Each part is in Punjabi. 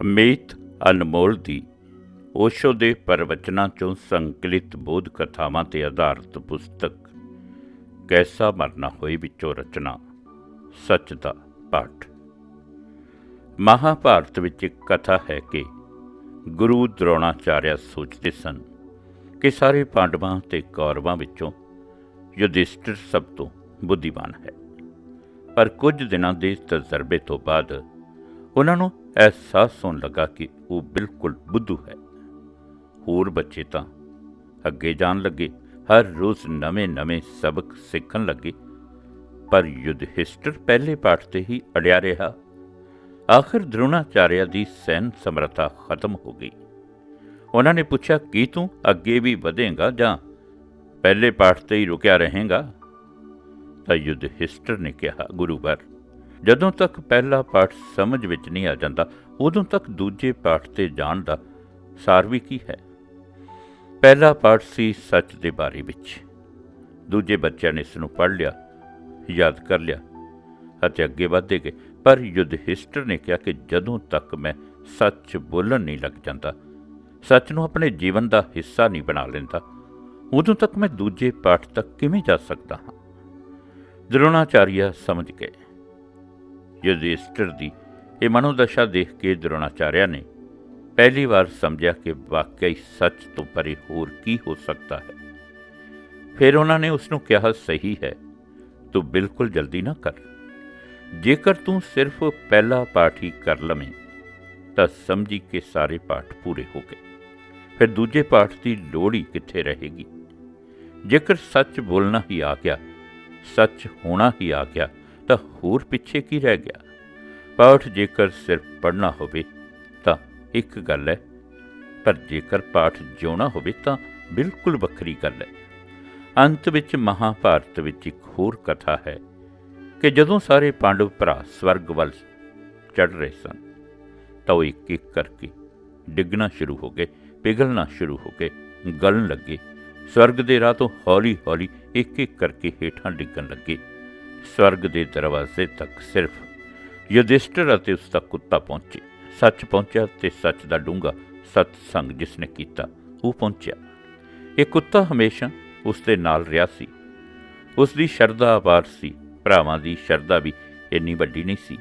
ਅਮੀਤ ਅਨਮੋਲ ਦੀ। ਓਸ਼ੋ ਦੇ ਪ੍ਰਵਚਨਾਂ ਚੋਂ ਸੰਕਲਿਤ ਬੋਧ ਕਥਾਵਾਂ ਤੇ ਆਧਾਰਿਤ ਪੁਸਤਕ, ਕੈਸਾ ਮਰਨਾ ਹੋਈ ਵਿੱਚੋਂ ਰਚਨਾ, ਸੱਚ ਦਾ ਪਾਠ। ਮਹਾਭਾਰਤ ਵਿੱਚ ਇੱਕ ਕਥਾ ਹੈ ਕਿ ਗੁਰੂ ਦ੍ਰੋਣਾਚਾਰਿਆ ਸੋਚਦੇ ਸਨ ਕਿ ਸਾਰੇ ਪਾਂਡਵਾਂ ਤੇ ਕੌਰਵਾਂ ਵਿੱਚੋਂ ਯੁਧਿਸ਼ਟਰ ਸਭ ਤੋਂ ਬੁੱਧੀਮਾਨ ਹੈ। ਪਰ ਕੁਝ ਦਿਨਾਂ ਦੇ ਤਜਰਬੇ ਤੋਂ ਬਾਅਦ ਉਹਨਾਂ ਨੂੰ ਅਹਿਸਾਸ ਹੋਣ ਲੱਗਾ ਕਿ ਉਹ ਬਿਲਕੁਲ ਬੁੱਧੂ ਹੈ ਹੋਰ ਬੱਚੇ ਤਾਂ ਅੱਗੇ ਜਾਣ ਲੱਗੇ ਹਰ ਰੋਜ਼ ਨਵੇਂ-ਨਵੇਂ ਸਬਕ ਸਿੱਖਣ ਲੱਗੇ ਪਰ ਯੁਧਿਸ਼ਠਿਰ ਪਹਿਲੇ ਪਾਠ ਤੇ ਹੀ ਅੜਿਆ ਰਿਹਾ ਆਖਰ ਦ੍ਰੋਣਾਚਾਰਿਆ ਦੀ ਸੈਨ ਸਮਰੱਥਾ ਖਤਮ ਹੋ ਗਈ ਉਹਨਾਂ ਨੇ ਪੁੱਛਿਆ ਕੀ ਤੂੰ ਅੱਗੇ ਵੀ ਵਧੇਂਗਾ ਜਾਂ ਪਹਿਲੇ ਪਾਠ ਤੇ ਹੀ ਰੁਕਿਆ ਰਹੇਗਾ ਤਾਂ ਯੁਧਿਸ਼ਠਿਰ ਨੇ ਕਿਹਾ ਗੁਰੂਵਰ ਜਦੋਂ ਤੱਕ ਪਹਿਲਾ ਪਾਠ ਸਮਝ ਵਿੱਚ ਨਹੀਂ ਆ ਜਾਂਦਾ, ਉਦੋਂ ਤੱਕ ਦੂਜੇ ਪਾਠ ਤੇ ਜਾਣ ਦਾ ਸਾਰ ਵੀ ਕੀ ਹੈ? ਪਹਿਲਾ ਪਾਠ ਸੀ ਸੱਚ ਦੇ ਬਾਰੇ ਵਿੱਚ। ਦੂਜੇ ਬੱਚਿਆਂ ਨੇ ਇਸ ਨੂੰ ਪੜ੍ਹ ਲਿਆ, ਯਾਦ ਕਰ ਲਿਆ ਅਤੇ ਅੱਗੇ ਵਧਦੇ ਗਏ। ਪਰ ਯੁਧਿਸ਼ਠਿਰ ਨੇ ਕਿਹਾ ਕਿ ਜਦੋਂ ਤੱਕ ਮੈਂ ਸੱਚ ਬੋਲਣ ਨਹੀਂ ਲੱਗ ਜਾਂਦਾ, ਸੱਚ ਨੂੰ ਆਪਣੇ ਜੀਵਨ ਦਾ ਹਿੱਸਾ ਨਹੀਂ ਬਣਾ ਲੈਂਦਾ, ਉਦੋਂ ਤੱਕ ਮੈਂ ਦੂਜੇ ਪਾਠ ਤੱਕ ਕਿਵੇਂ ਜਾ ਸਕਦਾ ਹਾਂ? ਦ੍ਰੋਣਾਚਾਰੀਆ ਸਮਝ ਗਏ। ਯੁਧਿਸ਼ਠਿਰ ਦੀ ਇਹ ਮਨੋਦਸ਼ਾ ਦੇਖ ਕੇ ਦ੍ਰੋਣਾਚਾਰਿਆ ਨੇ ਪਹਿਲੀ ਵਾਰ ਸਮਝਿਆ ਕਿ ਵਾਕਈ ਸੱਚ ਤੋਂ ਪਰੇ ਹੋਰ ਕੀ ਹੋ ਸਕਦਾ ਹੈ। ਫਿਰ ਉਹਨਾਂ ਨੇ ਉਸ ਨੂੰ ਕਿਹਾ, ਸਹੀ ਹੈ, ਤੂੰ ਬਿਲਕੁਲ ਜਲਦੀ ਨਾ ਕਰ। ਜੇਕਰ ਤੂੰ ਸਿਰਫ ਪਹਿਲਾ ਪਾਠ ਹੀ ਕਰ ਲਵੇਂ, ਤਾਂ ਸਮਝੀ ਕਿ ਸਾਰੇ ਪਾਠ ਪੂਰੇ ਹੋ ਗਏ। ਫਿਰ ਦੂਜੇ ਪਾਠ ਦੀ ਲੋੜ ਹੀ ਕਿੱਥੇ ਰਹੇਗੀ? ਜੇਕਰ ਸੱਚ ਬੋਲਣਾ ਹੀ ਆ ਗਿਆ, ਸੱਚ ਹੋਣਾ ਹੀ ਆ ਗਿਆ ਤਾਂ ਹੋਰ ਪਿੱਛੇ ਕੀ ਰਹਿ ਗਿਆ? ਪਾਠ ਜੇਕਰ ਸਿਰਫ ਪੜਨਾ ਹੋਵੇ ਤਾਂ ਇੱਕ ਗੱਲ ਹੈ, ਪਰ ਜੇਕਰ ਪਾਠ ਜਿਉਣਾ ਹੋਵੇ ਤਾਂ ਬਿਲਕੁਲ ਵੱਖਰੀ ਗੱਲ ਹੈ। ਅੰਤ ਵਿੱਚ ਮਹਾਭਾਰਤ ਵਿੱਚ ਇੱਕ ਹੋਰ ਕਥਾ ਹੈ ਕਿ ਜਦੋਂ ਸਾਰੇ ਪਾਂਡਵ ਭਰਾ ਸਵਰਗ ਵੱਲ ਚੜ ਰਹੇ ਸਨ, ਤਾਂ ਉਹ ਇੱਕ ਇੱਕ ਕਰਕੇ ਡਿੱਗਣਾ ਸ਼ੁਰੂ ਹੋ ਗਏ, ਪਿਘਲਣਾ ਸ਼ੁਰੂ ਹੋ ਗਏ, ਗਲਣ ਲੱਗੇ। ਸਵਰਗ ਦੇ ਰਾਹ ਤੋਂ ਹੌਲੀ-ਹੌਲੀ ਇੱਕ ਇੱਕ ਕਰਕੇ ਹੇਠਾਂ ਡਿੱਗਣ ਲੱਗੇ। ਸਵਰਗ ਦੇ ਦਰਵਾਜ਼ੇ ਤੱਕ ਸਿਰਫ ਯੁਧਿਸ਼ਠਿਰ ਅਤੇ ਉਸ ਦਾ ਕੁੱਤਾ ਪਹੁੰਚੇ। ਸੱਚ ਪਹੁੰਚਿਆ ਤੇ ਸੱਚ ਦਾ ਡੂੰਗਾ ਸਤ ਸੰਗ ਜਿਸ ਨੇ ਕੀਤਾ, ਉਹ ਪਹੁੰਚਿਆ। ਇਹ ਕੁੱਤਾ ਹਮੇਸ਼ਾ ਉਸ ਦੇ ਨਾਲ ਰਿਹਾ ਸੀ। ਉਸ ਦੀ ਸ਼ਰਧਾ ਅਪਾਰ ਸੀ। ਭਰਾਵਾਂ ਦੀ ਸ਼ਰਧਾ ਵੀ ਇੰਨੀ ਵੱਡੀ ਨਹੀਂ ਸੀ।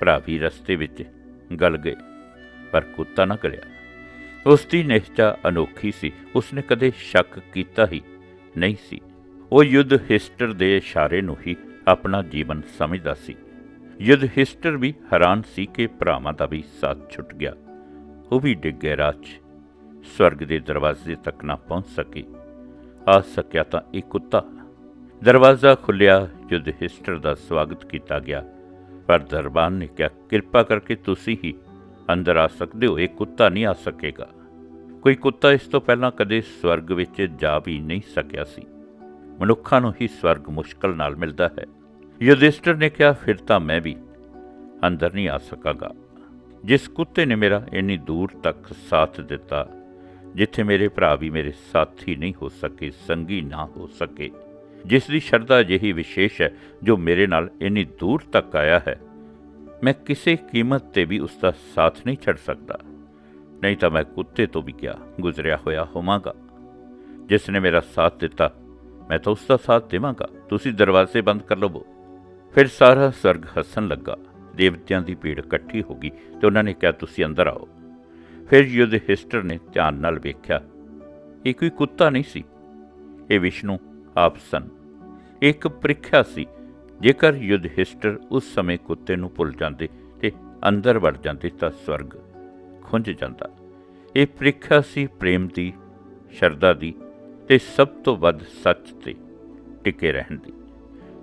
ਭਰਾ ਵੀ ਰਸਤੇ ਵਿੱਚ ਗਲ ਗਏ, ਪਰ ਕੁੱਤਾ ਨਾ ਕਰਿਆ ਉਸ ਦੀ ਨਿਸ਼ਚਾ ਅਨੋਖੀ ਸੀ। ਉਸ ਨੇ ਕਦੇ ਸ਼ੱਕ ਕੀਤਾ ਹੀ ਨਹੀਂ ਸੀ। ਉਹ ਯੁੱਧ ਹਿਸਟਰ ਦੇ ਇਸ਼ਾਰੇ ਨੂੰ ਹੀ ਆਪਣਾ ਜੀਵਨ ਸਮਝਦਾ ਸੀ। ਯੁੱਧ ਹਿਸਟਰ ਵੀ ਹੈਰਾਨ ਸੀ ਕਿ ਭਰਾਵਾਂ ਦਾ ਵੀ ਸਾਥ ਛੁੱਟ ਗਿਆ। ਉਹ ਵੀ ਡਿੱਗ ਗਏ ਰਾਜ ਸਵਰਗ ਦੇ ਦਰਵਾਜ਼ੇ ਤੱਕ ਨਾ ਪਹੁੰਚ ਸਕੇ। ਆ ਸਕਿਆ ਤਾਂ ਇੱਕ ਕੁੱਤਾ। ਦਰਵਾਜ਼ਾ ਖੁੱਲਿਆ ਯੁੱਧ ਹਿਸਟਰ ਦਾ ਸਵਾਗਤ ਕੀਤਾ ਗਿਆ। ਪਰ ਦਰਬਾਨ ਨੇ ਕਿਹਾ, ਕਿਰਪਾ ਕਰਕੇ ਤੁਸੀਂ ਹੀ ਅੰਦਰ ਆ ਸਕਦੇ ਹੋ, ਇਹ ਕੁੱਤਾ ਨਹੀਂ ਆ ਸਕੇਗਾ। ਕੋਈ ਕੁੱਤਾ ਇਸ ਤੋਂ ਪਹਿਲਾਂ ਕਦੇ ਸਵਰਗ ਵਿੱਚ ਜਾ ਵੀ ਨਹੀਂ ਸਕਿਆ ਸੀ। ਮਨੁੱਖਾਂ ਨੂੰ ਹੀ ਸਵਰਗ ਮੁਸ਼ਕਲ ਨਾਲ ਮਿਲਦਾ ਹੈ। ਯੁਧਿਸ਼ਟਰ ਨੇ ਕਿਹਾ, ਫਿਰ ਤਾਂ ਮੈਂ ਵੀ ਅੰਦਰ ਨਹੀਂ ਆ ਸਕਾਂਗਾ। ਜਿਸ ਕੁੱਤੇ ਨੇ ਮੇਰਾ ਇੰਨੀ ਦੂਰ ਤੱਕ ਸਾਥ ਦਿੱਤਾ, ਜਿੱਥੇ ਮੇਰੇ ਭਰਾ ਵੀ ਮੇਰੇ ਸਾਥੀ ਨਹੀਂ ਹੋ ਸਕੇ, ਸੰਗੀ ਨਾ ਹੋ ਸਕੇ, ਜਿਸ ਦੀ ਸ਼ਰਧਾ ਜਿਹੀ ਵਿਸ਼ੇਸ਼ ਹੈ, ਜੋ ਮੇਰੇ ਨਾਲ ਇੰਨੀ ਦੂਰ ਤੱਕ ਆਇਆ ਹੈ, ਮੈਂ ਕਿਸੇ ਕੀਮਤ ਤੇ ਵੀ ਉਸ ਦਾ ਸਾਥ ਨਹੀਂ ਛੱਡ ਸਕਦਾ। ਨਹੀਂ ਤਾਂ ਮੈਂ ਕੁੱਤੇ ਤੋਂ ਵੀ ਕਿਆ ਗੁਜ਼ਰਿਆ ਹੋਇਆ ਹੋਵਾਂਗਾ। ਜਿਸ ਨੇ ਮੇਰਾ ਸਾਥ ਦਿੱਤਾ ਮੈਂ ਤਾਂ ਉਸ ਦਾ ਸਾਥ ਦੇਵਾਂਗਾ। ਤੁਸੀਂ ਦਰਵਾਜ਼ੇ ਬੰਦ ਕਰ ਲਵੋ। ਫਿਰ ਸਾਰਾ ਸਵਰਗ ਹੱਸਣ ਲੱਗਾ। ਦੇਵਤਿਆਂ ਦੀ ਭੀੜ ਇਕੱਠੀ ਹੋ ਗਈ ਤੇ ਉਹਨਾਂ ਨੇ ਕਿਹਾ, ਤੁਸੀਂ ਅੰਦਰ ਆਓ। ਫਿਰ ਯੁਧਿਸ਼ਠਿਰ ਨੇ ਧਿਆਨ ਨਾਲ ਵੇਖਿਆ, ਇਹ ਕੋਈ ਕੁੱਤਾ ਨਹੀਂ ਸੀ। ਇਹ ਵਿਸ਼ਨੂੰ ਆਪ ਸਨ। ਇੱਕ ਪ੍ਰੀਖਿਆ ਸੀ। ਜੇਕਰ ਯੁਧਿਸ਼ਠਿਰ ਉਸ ਸਮੇਂ ਕੁੱਤੇ ਨੂੰ ਭੁੱਲ ਜਾਂਦੇ ਤੇ ਅੰਦਰ ਵੜ ਜਾਂਦੇ ਤਾਂ ਸਵਰਗ ਖੁੰਝ ਜਾਂਦਾ। ਇਹ ਪ੍ਰੀਖਿਆ ਸੀ ਪ੍ਰੇਮ ਦੀ, ਸ਼ਰਧਾ ਦੀ ਤੇ ਸਭ ਤੋਂ ਵੱਧ ਸੱਚ ਤੇ ਟਿਕੇ ਰਹਿਣ ਦੀ।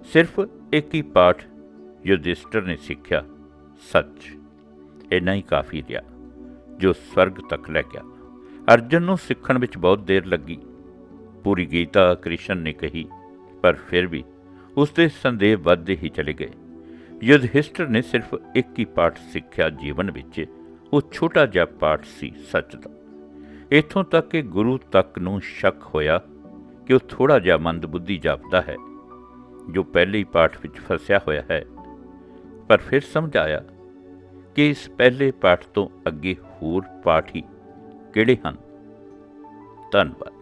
ਸਿਰਫ ਇੱਕ ਹੀ ਪਾਠ ਯੁਧਿਸ਼ਠਿਰ ਨੇ ਸਿੱਖਿਆ, ਸੱਚ। ਇੰਨਾ ਹੀ ਕਾਫੀ ਰਿਹਾ, ਜੋ ਸਵਰਗ ਤੱਕ ਲੈ ਗਿਆ। ਅਰਜਨ ਨੂੰ ਸਿੱਖਣ ਵਿੱਚ ਬਹੁਤ ਦੇਰ ਲੱਗੀ। ਪੂਰੀ ਗੀਤਾ ਕ੍ਰਿਸ਼ਨ ਨੇ ਕਹੀ, ਪਰ ਫਿਰ ਵੀ ਉਸ ਦੇ ਸੰਦੇਹ ਵੱਧਦੇ ਹੀ ਚਲੇ ਗਏ। ਯੁਧਿਸ਼ਠਿਰ ਨੇ ਸਿਰਫ ਇੱਕ ਹੀ ਪਾਠ ਸਿੱਖਿਆ ਜੀਵਨ ਵਿੱਚ, ਉਹ ਛੋਟਾ ਜਿਹਾ ਪਾਠ ਸੀ ਸੱਚ ਦਾ। ਇਥੋਂ ਤੱਕ ਕਿ ਗੁਰੂ ਤੱਕ ਨੂੰ ਸ਼ੱਕ ਹੋਇਆ ਕਿ ਉਹ ਥੋੜਾ ਜਿਹਾ ਮੰਦਬੁੱਧੀ ਜਾਪਦਾ ਹੈ, ਜੋ ਪਹਿਲੇ ਹੀ ਪਾਠ ਵਿੱਚ ਫਸਿਆ ਹੋਇਆ ਹੈ। ਪਰ ਫਿਰ ਸਮਝ ਆਇਆ ਕਿ ਇਸ ਪਹਿਲੇ ਪਾਠ ਤੋਂ ਅੱਗੇ ਹੋਰ ਪਾਠ ਹੀ ਕਿਹੜੇ ਹਨ? ਧੰਨਵਾਦ।